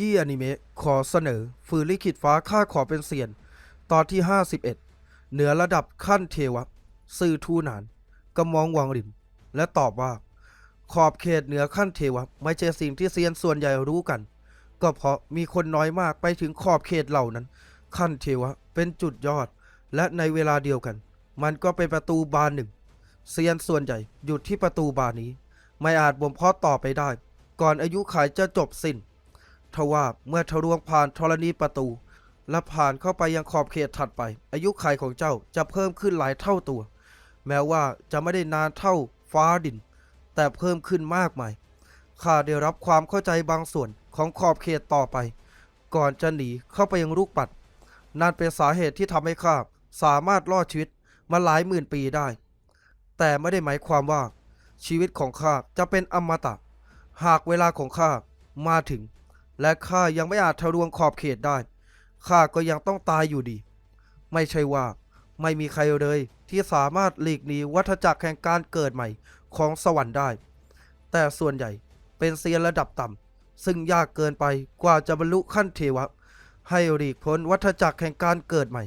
ยี้อนิเมะขอเสนอ ฝืนลิขิตฟ้าข้าขอเป็นเสียน ตอนที่ 51 เหนือระดับขั้นเทวะ ซื่อทูหนานก็มองวังรินและตอบว่า ขอบเขตเหนือขั้นเทวะ ไม่ใช่สิ่งที่เซียนส่วนใหญ่รู้กัน ก็เพราะมีคนน้อยมากไปถึงขอบเขตเหล่านั้น ขั้นเทวะเป็นจุดยอด และในเวลาเดียวกัน มันก็เป็นประตูบานหนึ่งเซียนส่วนใหญ่หยุดที่ประตูบานนี้ ไม่อาจบ่มเพาะต่อไปได้ ก่อนอายุขัยจะจบสิ้น ทว่าเมื่อทะลวงผ่านธรณีประตู และผ่านเข้าไปยังขอบเขตถัดไป อายุขัยของเจ้าจะเพิ่มขึ้นหลายเท่าตัว แม้ว่าจะไม่ได้นานเท่าฟ้าดิน แต่เพิ่มขึ้นมากมายข้าได้รับความเข้าใจบางส่วนของขอบเขตต่อไป ก่อนจะหนีเข้าไปยังลูกปัดนั่นเป็นสาเหตุที่ทำให้ข้าสามารถรอดชีวิตมาหลายหมื่นปีได้ แต่ไม่ได้หมายความว่าชีวิตของข้าจะเป็นอมตะ หากเวลาของข้ามาถึง และข้ายังไม่อาจทะลวงขอบเขตได้ ข้าก็ยังต้องตายอยู่ดี ไม่ใช่ว่าไม่มีใครเลยที่สามารถหลีกหนีวัฏจักรแห่งการเกิดใหม่ของสวรรค์ได้ แต่ส่วนใหญ่เป็นเซียนระดับต่ำซึ่งยากเกินไปกว่าจะบรรลุขั้นเทวะ ให้หลีกพ้นวัฏจักรแห่งการเกิดใหม่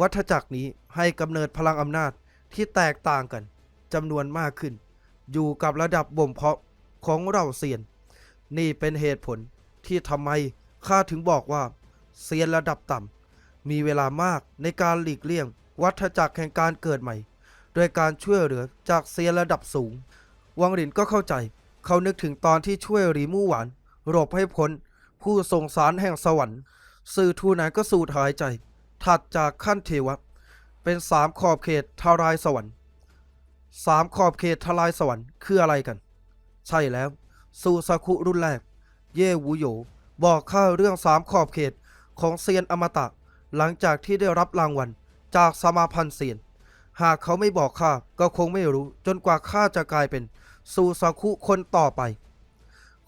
วัฏจักรนี้ให้กำเนิดพลังอำนาจที่แตกต่างกันจำนวนมากขึ้น อยู่กับระดับบ่มเพาะของเราเซียน นี่เป็นเหตุผล ที่ทำไมข้าถึงบอกว่าเซียนระดับต่ำมีเวลามากในการหลีกเลี่ยง วัฏจักรแห่งการเกิดใหม่ โดยการช่วยเหลือจากเซียนระดับสูง วังหลินก็เข้าใจ เขานึกถึงตอนที่ช่วยหรีมู่หวานหลบให้พ้นผู้ทรงสารแห่งสวรรค์สื่อทูนั้นก็สูดหายใจ ถัดจากขั้นเทวะ เป็นสามขอบเขตทารายสวรรค์สามขอบเขตทลายสวรรค์คืออะไรกัน ใช่แล้ว สูซาคุรุ่นแรก เย่วูโยบอกข้าเรื่องสามขอบเขตของเซียนอมตะ หลังจากที่ได้รับรางวัลจากสมาพันธ์เซียน หากเขาไม่บอกข้าก็คงไม่รู้จนกว่าข้าจะกลายเป็นสูซาคุคนต่อไป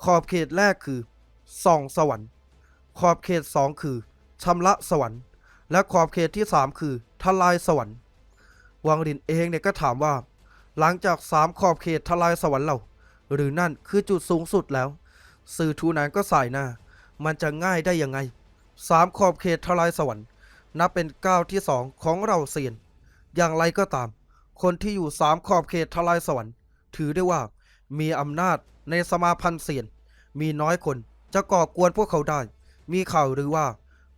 ขอบเขตแรกคือส่องสวรรค์ ขอบเขตสองคือชำระสวรรค์ และขอบเขตที่สามคือทลายสวรรค์ วังรินเองเนี่ยก็ถามว่า หลังจากสามขอบเขตทลายสวรรค์เราหรือนั่นคือจุดสูงสุดแล้ว สื่อทูนานก็สายหน้า มันจะง่ายได้ยังไงสามขอบเขตทลายสวรรค์ นับเป็นก้าวที่สองของเราเซียน อย่างไรก็ตาม คนที่อยู่สามขอบเขตทลายสวรรค์ ถือได้ว่ามีอำนาจในสมาพันธ์เซียน มีน้อยคนจะก่อกวนพวกเขาได้ มีข่าวหรือว่า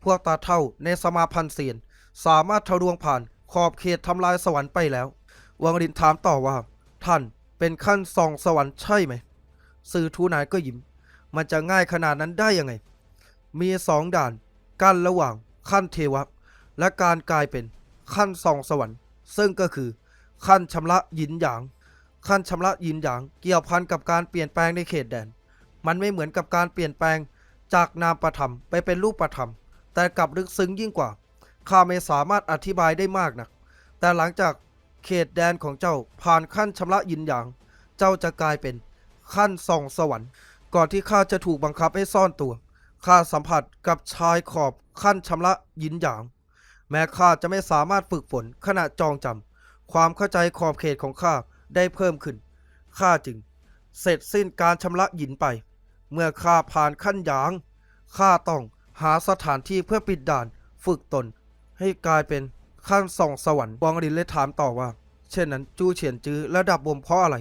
พวกตาเท่าในสมาพันธ์เซียน สามารถทะลวงผ่านขอบเขตทำลายสวรรค์ไปแล้ว วังรินถามต่อว่า ท่านเป็นขั้นส่องสวรรค์ใช่ไหม สื่อทูนายก็ยิ้ม มันจะง่ายขนาดนั้นได้ยังไง มีสองด่านกั้นระหว่างขั้นเทวะ และการกลายเป็นขั้นส่องสวรรค์ ซึ่งก็คือ ขั้นชำระหยินหยาง ขั้นชำระหยินหยาง เกี่ยวพันกับการเปลี่ยนแปลงในเขตแดน มันไม่เหมือนกับการเปลี่ยนแปลงจากนามประธรรมไปเป็นรูปประธรรม แต่กลับลึกซึ้งยิ่งกว่าข้าไม่สามารถอธิบายได้มากนะแต่หลังจากเขตแดนของเจ้าผ่านขั้นชำระหยินหยาง เจ้าจะกลายเป็นขั้นส่องสวรรค์ ก่อนที่ข้าจะถูกบังคับให้ซ่อนตัว ข้าสัมผัสกับชายขอบขั้นชำระยินหยาง แม้ข้าจะไม่สามารถฝึกฝนขณะจองจำ ความเข้าใจขอบเขตของข้าได้เพิ่มขึ้น ข้าจึง เสร็จสิ้นการชำระหยินไป เมื่อข้าผ่านขั้นหยาง ข้าต้องหาสถานที่เพื่อปิดด่านฝึกตน ให้กลายเป็นขั้นส่องสวรรค์วางรินเลยถามต่อว่า เช่นนั้นจูเฉียนจื้อระดับบ่มเพราะอะไร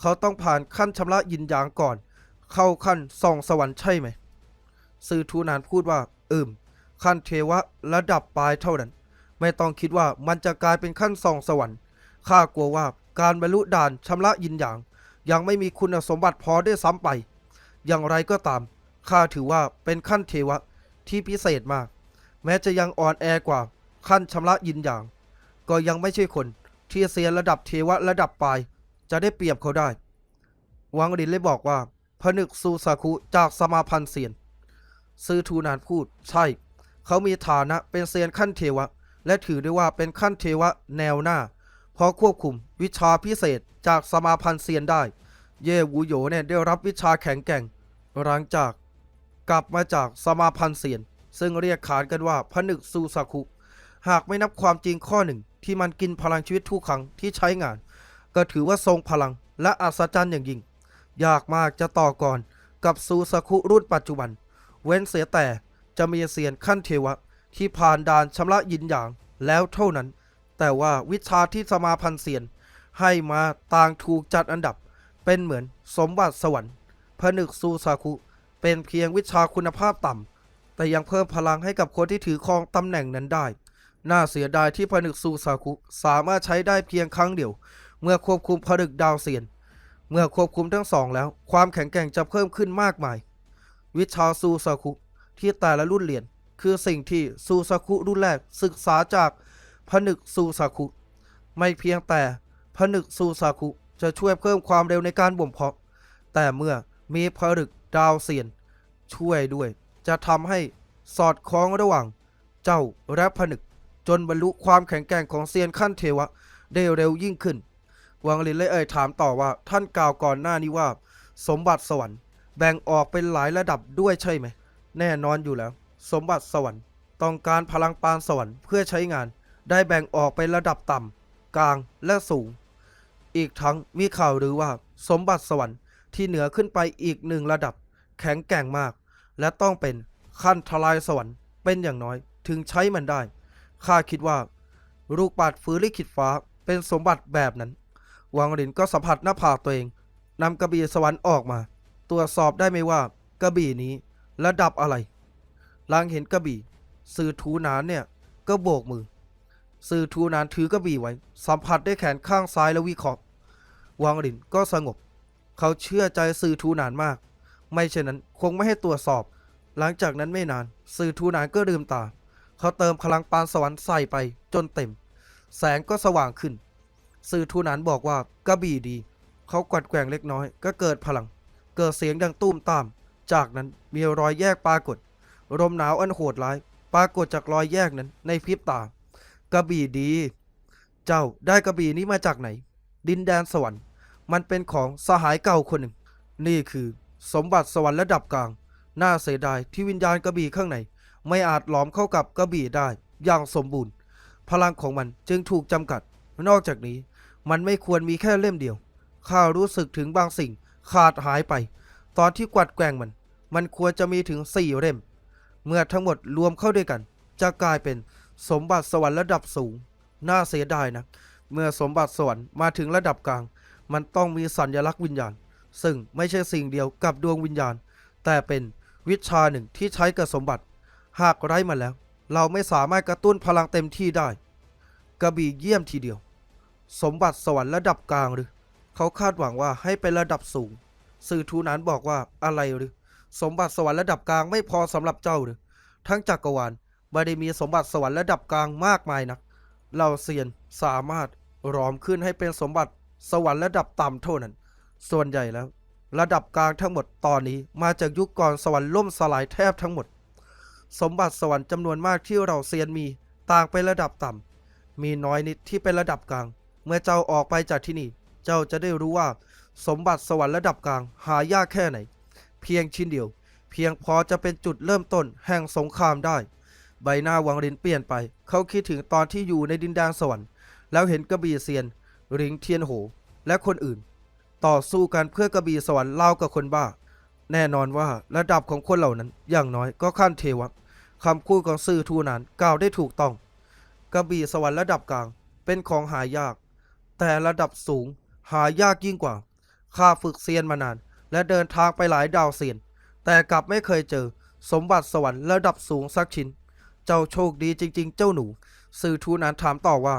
เขาต้องผ่านขั้นชำระยินหยางก่อน เข้าขั้นส่องสวรรค์ใช่ไหมสื่อทูนานพูดว่าอืมขั้นเทวะระดับปลายเท่านั้น ไม่ต้องคิดว่ามันจะกลายเป็นขั้นส่องสวรรค์ข้ากลัวว่าการบรรลุด่านชำระยินหยาง ยังไม่มีคุณสมบัติพอได้ซ้ำไป อย่างไรก็ตามข้าถือว่าเป็นขั้นเทวะที่พิเศษมาก แม้จะยังอ่อนแอกว่าขั้นชำระยินหยาง ก็ยังไม่ใช่คนที่เซียนระดับเทวะระดับปลาย จะได้เปรียบเขาได้ วังรินเลยบอกว่า ผนึกซูซาคุจากสมาพันธ์เซียน ซือทูนานพูด ใช่ เขามีฐานะเป็นเซียนขั้นเทวะ และถือได้ว่าเป็นขั้นเทวะแนวหน้า เพราะควบคุมวิชาพิเศษจากสมาพันธ์เซียนได้ เย่วูโยเนี่ยได้รับวิชาแข็งแกร่ง หลังจากกลับมาจากสมาพันธ์เซียน ซึ่งเรียกขานกันว่าผนึกซูซาคุหากไม่นับความจริงข้อหนึ่ง ที่มันกินพลังชีวิตทุกครั้งที่ใช้งาน ก็ถือว่าทรงพลังและอัศจรรย์อย่างยิ่ง ยากมากจะต่อก่อนกับซูซาคุรุ่นปัจจุบัน เว้นเสียแต่จะมีเซียนขั้นเทวะ ที่ผ่านด่านชำระยินหยางแล้วเท่านั้น แต่ว่าวิชาที่สมาพันธ์เซียน ให้มาต่างถูกจัดอันดับ เป็นเหมือนสมบัติสวรรค์ผนึกซูซาคุเป็นเพียงวิชาคุณภาพต่ำ แต่ยังเพิ่มพลังให้กับคนที่ถือครองตำแหน่งนั้นได้ น่าเสียดายที่ผนึกซูซาคุสามารถใช้ได้เพียงครั้งเดียว เมื่อควบคุมผนึกดาวเซียน เมื่อควบคุมทั้งสองแล้ว ความแข็งแกร่งจะเพิ่มขึ้นมากมาย วิชาซูซาคุที่แต่ละรุ่นเรียน คือสิ่งที่ซูซาคุรุ่นแรกศึกษาจากผนึกซูซาคุ ไม่เพียงแต่ผนึกซูซาคุจะช่วยเพิ่มความเร็วในการบ่มเพาะ แต่เมื่อมีผนึกดาวเซียน ช่วยด้วย จะทำให้สอดคล้องระหว่างเจ้าและผนึก จนบรรลุความแข็งแกร่งของเซียนขั้นเทวะได้เร็วยิ่งขึ้น วังลินเลยเอ่ยถามต่อว่าท่านกล่าวก่อนหน้านี้ว่า สมบัติสวรรค์แบ่งออกเป็นหลายระดับด้วยใช่ไหม แน่นอนอยู่แล้ว สมบัติสวรรค์ ต้องการพลังปานสวรรค์เพื่อใช้งาน ได้แบ่งออกเป็นระดับต่ำกลางและสูง อีกทั้งมีข่าวหรือว่า สมบัติสวรรค์ที่เหนือขึ้นไปอีกหนึ่งระดับ แข็งแกร่งมาก และต้องเป็นขั้นทลายสวรรค์เป็นอย่างน้อย ถึงใช้มันได้ข้าคิดว่า ลูกปัดฟื้นลิขิตฟ้าเป็นสมบัติแบบนั้น วังหลินก็สัมผัสหน้าผากตัวเองนำกระบี่สวรรค์ออกมา ตรวจสอบได้ไหมว่ากระบี่นี้ระดับอะไรลางเห็นกระบี่สื่อทูนานเนี่ยก็โบกมือ สื่อทูนานถือกระบี่ไว้ สัมผัสได้แขนข้างซ้ายและวิเคราะห์วังหลินก็สงบ เขาเชื่อใจสื่อทูนานมาก ไม่เช่นนั้นคงไม่ให้ตรวจสอบ หลังจากนั้นไม่นาน สื่อทูนานก็ลืมตา เขาเติมพลังปานสวรรค์ใส่ไปจนเต็ม แสงก็สว่างขึ้น สื่อทูนานบอกว่ากระบี่ดี เขากัดแกว่งเล็กน้อย ก็เกิดพลัง เกิดเสียงดังตุ้มตาม จากนั้นมีรอยแยกปรากฏ ลมหนาวอันโหดร้าย ปรากฏจากรอยแยกนั้นในพริบตากระบี่ดี เจ้าได้กระบี่นี้มาจากไหน ดินแดนสวรรค์ มันเป็นของสหายเก่าคนหนึ่ง นี่คือสมบัติสวรรค์ระดับกลาง น่าเสียดายที่วิญญาณกระบี่ข้างในไม่อาจหลอมเข้ากับกระบี่ได้อย่างสมบูรณ์ พลังของมันจึงถูกจำกัด นอกจากนี้ มันไม่ควรมีแค่เล่มเดียว ข้ารู้สึกถึงบางสิ่งขาดหายไป ตอนที่กวัดแกงมัน มันควรจะมีถึงสี่เล่ม เมื่อทั้งหมดรวมเข้าด้วยกัน จะกลายเป็นสมบัติสวรรค์ระดับสูง น่าเสียดายนะ เมื่อสมบัติสวรรค์มาถึงระดับกลาง มันต้องมีสัญลักษณ์วิญญาณ ซึ่งไม่ใช่สิ่งเดียวกับดวงวิญญาณ แต่เป็นวิชาหนึ่งที่ใช้กับสมบัติ หากไร้มันแล้ว เราไม่สามารถกระตุ้นพลังเต็มที่ได้ กระบี่เยี่ยมทีเดียว สมบัติสวรรค์ระดับกลางหรือ เขาคาดหวังว่าให้เป็นระดับสูง สื่อทูนานบอกว่าอะไรหรือ สมบัติสวรรค์ระดับกลางไม่พอสำหรับเจ้าหรือ ทั้งจักรวาลไม่ได้มีสมบัติสวรรค์ระดับกลางมากมายนักเราเซียนสามารถรอมขึ้นให้เป็นสมบัติสวรรค์ระดับต่ำเท่านั้น ส่วนใหญ่แล้ว ระดับกลางทั้งหมดตอนนี้มาจากยุคก่อนสวรรค์ล่มสลายแทบทั้งหมด สมบัติสวรรค์จำนวนมากที่เราเซียนมีต่างไประดับต่ำมีน้อยนิดที่เป็นระดับกลาง เมื่อเจ้าออกไปจากที่นี่ เจ้าจะได้รู้ว่า สมบัติสวรรค์ระดับกลาง หายากแค่ไหน เพียงชิ้นเดียว เพียงพอจะเป็นจุดเริ่มต้นแห่งสงครามได้ ใบหน้าวังรินเปลี่ยนไป เขาคิดถึงตอนที่อยู่ในดินแดนสวรรค์ แล้วเห็นกระบี่เซียนริงเทียนโห และคนอื่น ต่อสู้กันเพื่อกระบี่สวรรค์เล่ากับคนบ้า แน่นอนว่าระดับของคนเหล่านั้น อย่างน้อยก็ขั้นเทวะคำพูดของสื่อทูนานกล่าวได้ถูกต้อง กระบี่สวรรค์ระดับกลาง เป็นของหายาก แต่ระดับสูงหายากยิ่งกว่า ข้าฝึกเซียนมานาน และเดินทางไปหลายดาวเซียน แต่กลับไม่เคยเจอ สมบัติสวรรค์ระดับสูงสักชิ้น เจ้าโชคดีจริง ๆ เจ้าหนู สื่อทูนานถามต่อว่า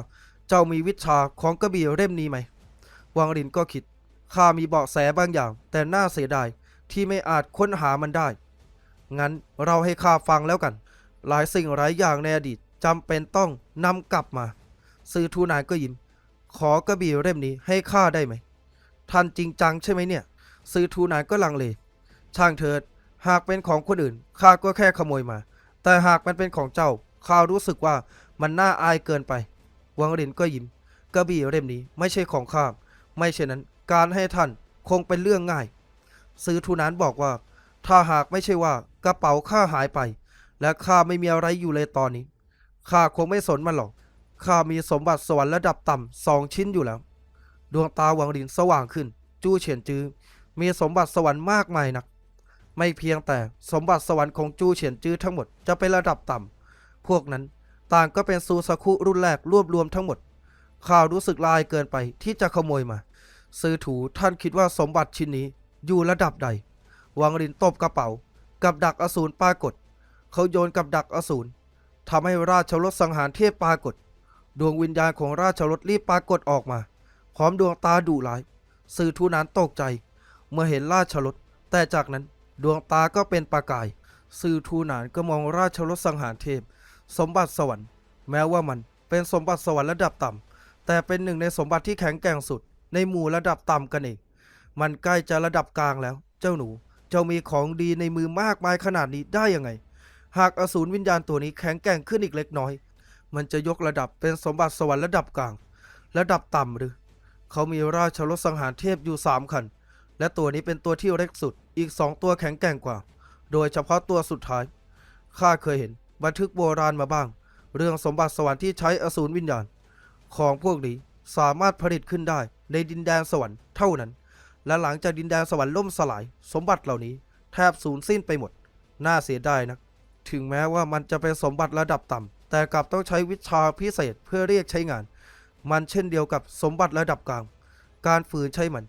เจ้ามีวิชาของกระบี่เล่มนี้ไหม วังรินก็คิด ข้ามีเบาะแสบางอย่าง แต่น่าเสียดายที่ไม่อาจค้นหามันได้ งั้นเราให้ข้าฟังแล้วกัน หลายสิ่งหลายอย่างในอดีตจำเป็นต้องนำกลับมา สื่อทูนานก็ยิ้ม ขอกระบี่เล่มนี้ให้ข้าได้ไหม ท่านจริงจังใช่ไหมเนี่ย ซื้อทูนานก็ลังเล ช่างเถิด หากเป็นของคนอื่น ข้าก็แค่ขโมยมา แต่หากมันเป็นของเจ้า ข้ารู้สึกว่ามันน่าอายเกินไป วังรินก็ยิ้ม กระบี่เล่มนี้ไม่ใช่ของข้า ไม่เช่นนั้น การให้ท่านคงเป็นเรื่องง่าย ซื้อทูนานบอกว่า ถ้าหากไม่ใช่ว่ากระเป๋าข้าหายไป และข้าไม่มีอะไรอยู่เลยตอนนี้ ข้าคงไม่สนมันหรอก ข้ามีสมบัติสวรรค์ระดับต่ำสองชิ้นอยู่แล้ว ดวงตาหวังลินสว่างขึ้น จู้เฉียนจื้อมีสมบัติสวรรค์มากมายนัก ไม่เพียงแต่สมบัติสวรรค์ของจูเฉียนจื้อทั้งหมดจะเป็นระดับต่ำพวกนั้นต่างก็เป็นซูซาคุรุ่นแรกรวบรวมทั้งหมดข่าวรู้สึกลายเกินไปที่จะขโมยมา ซื้อถูท่านคิดว่าสมบัติชิ้นนี้อยู่ระดับใด วังรินตบกระเป๋า กับดักอสูรปรากฏ เขาโยนกับดักอสูรทำให้ราชรถสังหารเทพปรากฏ ดวงวิญญาณของราชรถรีบปรากฏออกมา พร้อมดวงตาดุร้าย สื่อทูนานตกใจ เมื่อเห็นราชรถแต่จากนั้นดวงตาก็เป็นประกาย สื่อทูนานก็มองราชรถสังหารเทพ สมบัติสวรรค์ แม้ว่ามันเป็นสมบัติสวรรค์ระดับต่ำแต่เป็นหนึ่งในสมบัติที่แข็งแกร่งสุด ในหมู่ระดับต่ำกันเอง มันใกล้จะระดับกลางแล้ว เจ้าหนู เจ้ามีของดีในมือมากมายขนาดนี้ได้ยังไง หากอสูรวิญญาณตัวนี้แข็งแกร่งขึ้นอีกเล็กน้อย มันจะยกระดับเป็นสมบัติสวรรค์ระดับกลาง ระดับต่ำหรือ เขามีราชรถสังหารเทพอยู่สามคัน และตัวนี้เป็นตัวที่เล็กสุด อีกสองตัวแข็งแกร่งกว่า โดยเฉพาะตัวสุดท้าย ข้าเคยเห็นบันทึกโบราณมาบ้าง เรื่องสมบัติสวรรค์ที่ใช้อสูรวิญญาณ ของพวกนี้สามารถผลิตขึ้นได้ในดินแดนสวรรค์เท่านั้น และหลังจากดินแดนสวรรค์ล่มสลาย สมบัติเหล่านี้ แทบสูญสิ้นไปหมด น่าเสียดายนะ ถึงแม้ว่ามันจะเป็นสมบัติระดับต่ำ แต่กลับต้องใช้วิชาพิเศษเพื่อเรียกใช้งาน มันเช่นเดียวกับสมบัติระดับกลาง การฝืนใช้มัน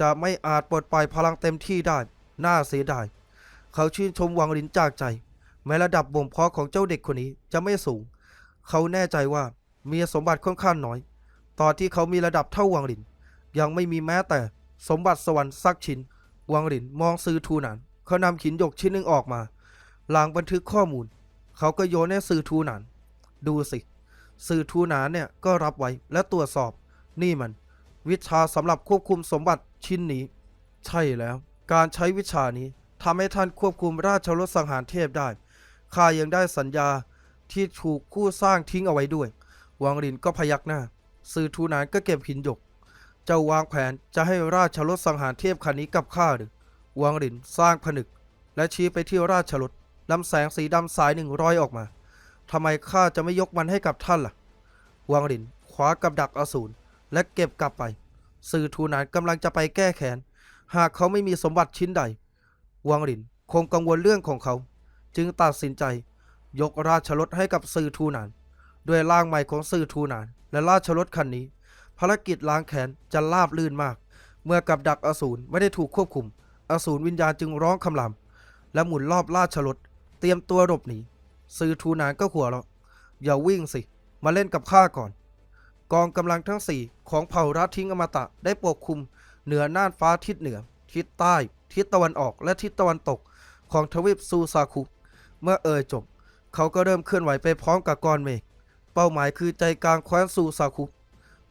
จะไม่อาจปลดปล่อยพลังเต็มที่ได้ น่าเสียดาย เขาชื่นชมวังลินจากใจ แม้ระดับบ่มเพาะของเจ้าเด็กคนนี้จะไม่สูง เขาแน่ใจว่ามีสมบัติค่อนข้างน้อย ตอนที่เขามีระดับเท่าวังลิน ยังไม่มีแม้แต่สมบัติสวรรค์สักชิ้น วังลินมองซื้อทูนานเขานำหินหยกชิ้นหนึ่งออกมาหลังบันทึกข้อมูล เขาก็โยนให้ซื้อทูหนานดูสิ สื่อทูหนานเนี่ยก็รับไว้และตรวจสอบ นี่มัน วิชาสำหรับควบคุมสมบัติชิ้นนี้ ใช่แล้ว การใช้วิชานี้ทำให้ท่านควบคุมราชรถสังหารเทพได้ข้ายังได้สัญญาที่ถูกคู่สร้างทิ้งเอาไว้ด้วย วังรินก็พยักหน้า สื่อทูนานก็เก็บหินหยก เจ้าวางแผนจะให้ราชรถสังหารเทพคันนี้กับข้าหรือ วังรินสร้างผนึก และชี้ไปที่ราชรถ ลำแสงสีดำสายหนึ่งร้อยออกมาทำไมข้าจะไม่ยกมันให้กับท่านล่ะ วังรินคว้ากับดักอสูรและเก็บกลับไป สื่อทูนานกำลังจะไปแก้แค้น หากเขาไม่มีสมบัติชิ้นใด วังรินคงกังวลเรื่องของเขา จึงตัดสินใจ ยกราชรถให้กับสื่อทูนาน ด้วยร่างใหม่ของสื่อทูนาน และราชรถคันนี้ ภารกิจล้างแค้นจะราบลื่นมาก เมื่อกับดักอสูรไม่ได้ถูกควบคุม อสูรวิญญาณจึงร้องคำรามและหมุนรอบราชรถ เตรียมตัวหลบหนีสื่อทูนานก็หัวเราะอย่าวิ่งสิ มาเล่นกับข้าก่อน กองกำลังทั้งสี่ของเผ่ารัฐทิ้งอมตะได้ปกคลุม เหนือน่านฟ้าทิศเหนือ ทิศใต้ ทิศตะวันออกและทิศตะวันตกของทวีปซูซาคุ เมื่อเอ่ยจบ เขาก็เริ่มเคลื่อนไหวไปพร้อมกับกอนเมฆเป้าหมายคือใจกลางแคว้นซูซาคุ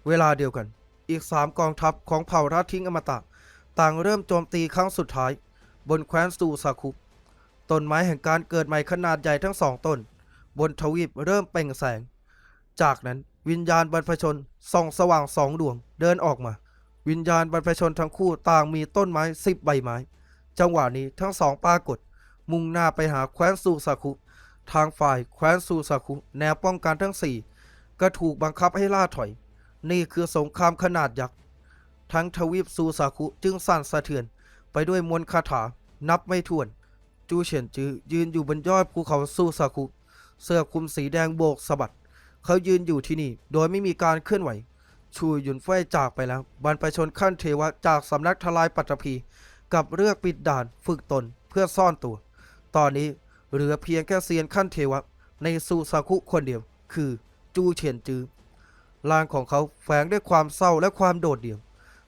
เวลาเดียวกัน อีกสามกองทัพของเผ่ารัฐทิ้งอมตะ ต่างเริ่มโจมตีครั้งสุดท้าย บนแคว้นซูซาคุ ต้นไม้แห่งการเกิดใหม่ขนาดใหญ่ทั้งสองต้น บนทวีปเริ่มเปล่งแสง จากนั้นวิญญาณบรรพชนส่องสว่างสองดวงเดินออกมา วิญญาณบรรพชนทั้งคู่ต่างมีต้นไม้สิบใบไม้ จังหวะนี้ทั้งสองปรากฏ มุ่งหน้าไปหาแคว้นซูซาคุทางฝ่ายแคว้นซูซาคุแนวป้องกันทั้งสี่ก็ถูกบังคับให้ล่าถอย นี่คือสงครามขนาดยักษ์ทั้งทวีปซูซาคุจึงสั่นสะเทือนไปด้วยมวลคาถานับไม่ถ้วน จูเฉียนจือยืนอยู่บนยอดภูเขาซูซาคุเสื้อคลุมสีแดงโบกสะบัด เขายืนอยู่ที่นี่ โดยไม่มีการเคลื่อนไหว ชูหยุนเฟ่ยจากไปแล้วบรรพชนขั้นเทวะจากสำนักทลายปัตตภีกับเลือกปิดด่านฝึกตนเพื่อซ่อนตัว ตอนนี้เหลือเพียงแค่เซียนขั้นเทวะ ในซูซาคุคนเดียว คือจูเฉียนจือร่างของเขาแฝงด้วยความเศร้าและความโดดเดี่ยว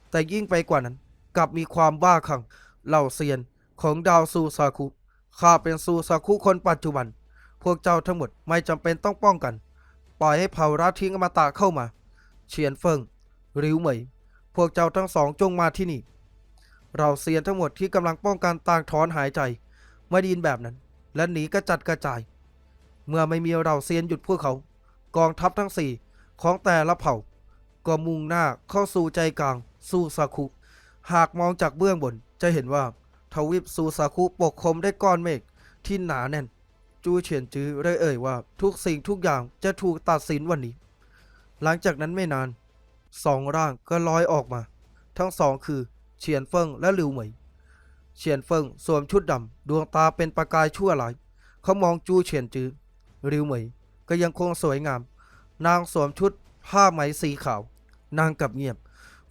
แต่ยิ่งไปกว่านั้นกลับมีความบ้าคลั่งเหล่าเซียนของดาวซูซาคุ ข้าเป็นซูซาคุคนปัจจุบัน พวกเจ้าทั้งหมดไม่จำเป็นต้องป้องกัน ปล่อยให้เผ่าราทิ้งอมตะเข้ามา เฉียนเฟิงริ้วเหมย พวกเจ้าทั้งสองจงมาที่นี่ เราเซียนทั้งหมดที่กำลังป้องกันต่างถอนหายใจเมื่อได้ยินแบบนั้น และหนีกระจัดกระจาย เมื่อไม่มีเราเซียนหยุดพวกเขา กองทัพทั้งสี่ของแต่ละเผ่า ก็มุ่งหน้าเข้าสู่ใจกลางซูซาคุ หากมองจากเบื้องบนจะเห็นว่า ทวีปซูซาคุปกคลุมด้วยก้อนเมฆที่หนาแน่น จูเฉียนจื้อได้เอ่ยว่า ทุกสิ่งทุกอย่างจะถูกตัดสินวันนี้ หลังจากนั้นไม่นานสองร่างก็ลอยออกมา ทั้งสองคือเฉียนเฟิงและหลิวเหมยเฉียนเฟิงสวมชุดดำดวงตาเป็นประกายชั่วหลายเขามองจูเฉียนจือริวเหมยก็ยังคงสวยงาม นางสวมชุดผ้าไหมสีขาวนางกลับเงียบ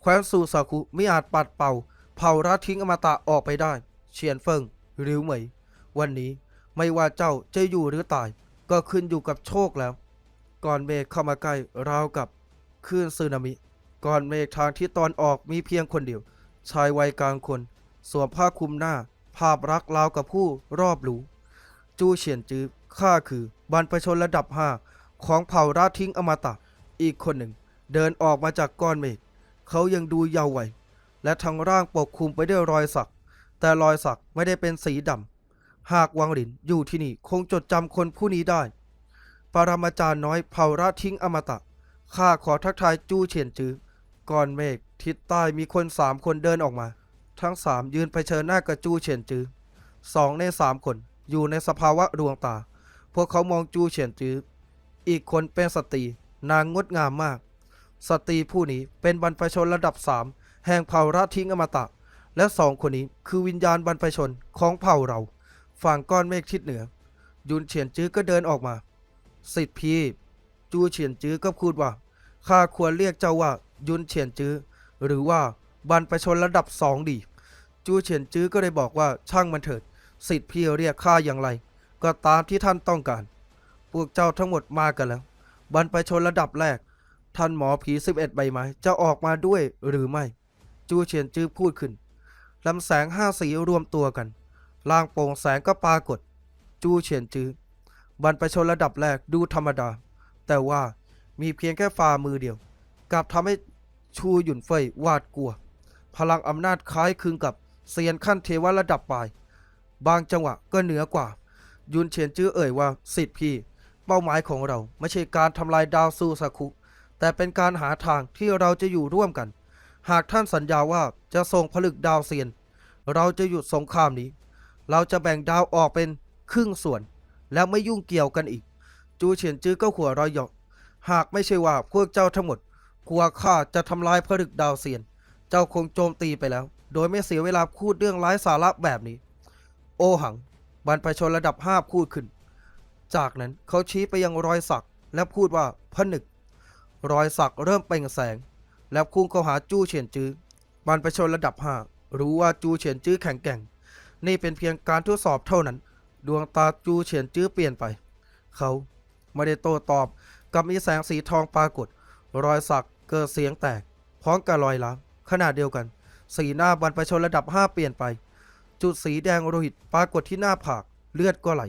แคว้นซูซาคุไม่อาจปัดเป่า เผ่าราทิ้งอมตะออกไปได้ เฉียนเฟิงริวเหมยวันนี้ไม่ว่าเจ้าจะอยู่หรือตาย ก็ขึ้นอยู่กับโชคแล้ว ก่อนเมฆเข้ามาใกล้ราวกับคลื่นสึนามิ ก่อนเมฆทางที่ตอนออกมีเพียงคนเดียว ชายวัยกลางคนสวมผ้าคลุมหน้า ภาพรักราวกับผู้รอบรู้ จูเฉียนจื้อข้าคือบรรพชนระดับห้าของเผ่าราทิ้งอมตะ อีกคนหนึ่ง เดินออกมาจากก้อนเมฆเขายังดูเยาว์วัยและทั้งร่างปกคลุมไปด้วยรอยสัก แต่รอยสักไม่ได้เป็นสีดำ หากวังหลินอยู่ที่นี่คงจดจำคนผู้นี้ได้ ปรมาจารย์น้อยเผ่าราทิ้งอมตะ ข้าขอทักทายจูเฉียนจื้อก่อนเมฆทิศใต้มีคนสามคนเดินออกมา ทั้งสามยืนเผชิญหน้ากับจูเฉียนจื้อสองในสามคนอยู่ในสภาวะดวงตา พวกเขามองจูเฉียนจื้อ อีกคนเป็นสตรีนางงดงามมาก สตรีผู้นี้เป็นบรรพชนระดับสามแห่งเผ่าราทิ้งอมตะ และสองคนนี้คือวิญญาณบรรพชนของเผ่าเราฝั่งก้อนเมฆทิศเหนือ ยุนเฉียนจื้อก็เดินออกมา สิทธิพี่ จูเฉียนจื้อก็พูดว่าข้าควรเรียกเจ้าว่ายุนเฉียนจื้อหรือว่าบรรพชนระดับสองดี จูเฉียนจื้อก็เลยบอกว่าช่างมันเถิด สิทธิพี่เรียกข้าอย่างไร ก็ตามที่ท่านต้องการ พวกเจ้าทั้งหมดมากันแล้ว บรรพชนระดับแรก ท่านหมอผีสิบเอ็ดใบไม้จะออกมาด้วยหรือไม่ จูเฉียนจื้อพูดขึ้น ลำแสงห้าสีรวมตัวกันลางโปร่งแสงก็ปรากฏ จูเฉียนจื้อบรรพชนระดับแรกดูธรรมดา แต่ว่ามีเพียงแค่ฝ่ามือเดียวกลับทำให้ชูหยุนเฟยหวาดกลัว พลังอำนาจคล้ายคลึงกับเซียนขั้นเทวระดับปลาย บางจังหวะก็เหนือกว่า ยุนเฉียนจื้อเอ่ยว่าสิทธิพี่ เป้าหมายของเราไม่ใช่การทำลายดาวซูซาคุ แต่เป็นการหาทางที่เราจะอยู่ร่วมกัน หากท่านสัญญาว่าจะส่งผลึกดาวเซียน เราจะหยุดสงครามนี้ เราจะแบ่งดาวออกเป็นครึ่งส่วน แล้วไม่ยุ่งเกี่ยวกันอีก จูเฉียนจื้อก็หัวเรอยหยาะหากไม่ใช่ว่าพวกเจ้าทั้งหมดกลัวข้าจะทำลายผลึกดาวเซียน เจ้าคงโจมตีไปแล้ว โดยไม่เสียเวลาพูดเรื่องไร้สาระแบบนี้ โอหัง บรรพชนระดับห้าพูดขึ้น จากนั้นเขาชี้ไปยังรอยสักและพูดว่าผนึก รอยสักเริ่มเปล่งแสง แล้วพุ่งเข้าหาจูเฉียนจื้อบรรพชนระดับห้ารู้ว่าจูเฉียนจื้อแข็งแกร่ง นี่เป็นเพียงการทดสอบเท่านั้น ดวงตาจูเฉียนจื้อเปลี่ยนไป เขาไม่ได้โต้ตอบกับมีแสงสีทองปรากฏ รอยสักเกิดเสียงแตก พร้อมกับรอยล้างขณะเดียวกัน สีหน้าบรรพชนระดับห้าเปลี่ยนไป จุดสีแดงโลหิตปรากฏที่หน้าผาก เลือดก็ไหล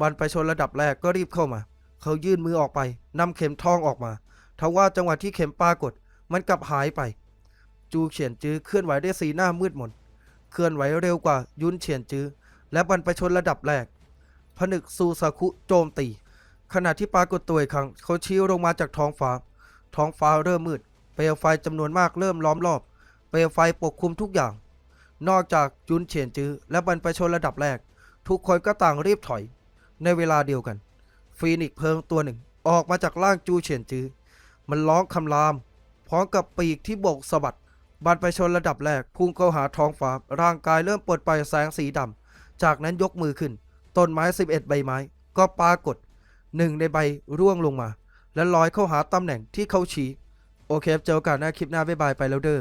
บรรพชนระดับแรกก็รีบเข้ามา เขายื่นมือออกไปนำเข็มทองออกมาทว่าจังหวะที่เข็มปรากฏ มันกลับหายไป จูเฉียนจื้อเคลื่อนไหวด้วยสีหน้ามืดมน เคลื่อนไหวเร็วกว่ายุนเฉียนจื้อและบรรพชนระดับแรก ผนึกซูซาคุโจมตี ขณะที่ปรากฏตัวอีกครั้งเขาชี้ลงมาจากท้องฟ้า ท้องฟ้าเริ่มมืด เปลวไฟจำนวนมากเริ่มล้อมรอบ เปลวไฟปกคลุมทุกอย่าง นอกจากยุนเฉียนจื้อและบรรพชนระดับแรก ทุกคนก็ต่างรีบถอย ในเวลาเดียวกัน ฟีนิกซ์เพิงตัวหนึ่งออกมาจากร่างจูเฉียนจื้อมันร้องคำราม ร้อมกับปีกที่โบกสะบัดบานไปชนระดับแรกพุ่งเข้าหาท้องฟ้าร่างกายเริ่มปลดปล่อยแสงสีดำจากนั้นยกมือขึ้น ต้นไม้ 11 ใบไม้ ก็ปรากฏหนึ่งในใบร่วงลงมา และลอยเข้าหาตำแหน่งที่เขาชี้ โอเคเจอกันนะคลิปหน้าบ๊ายบายไปแล้วเด้อ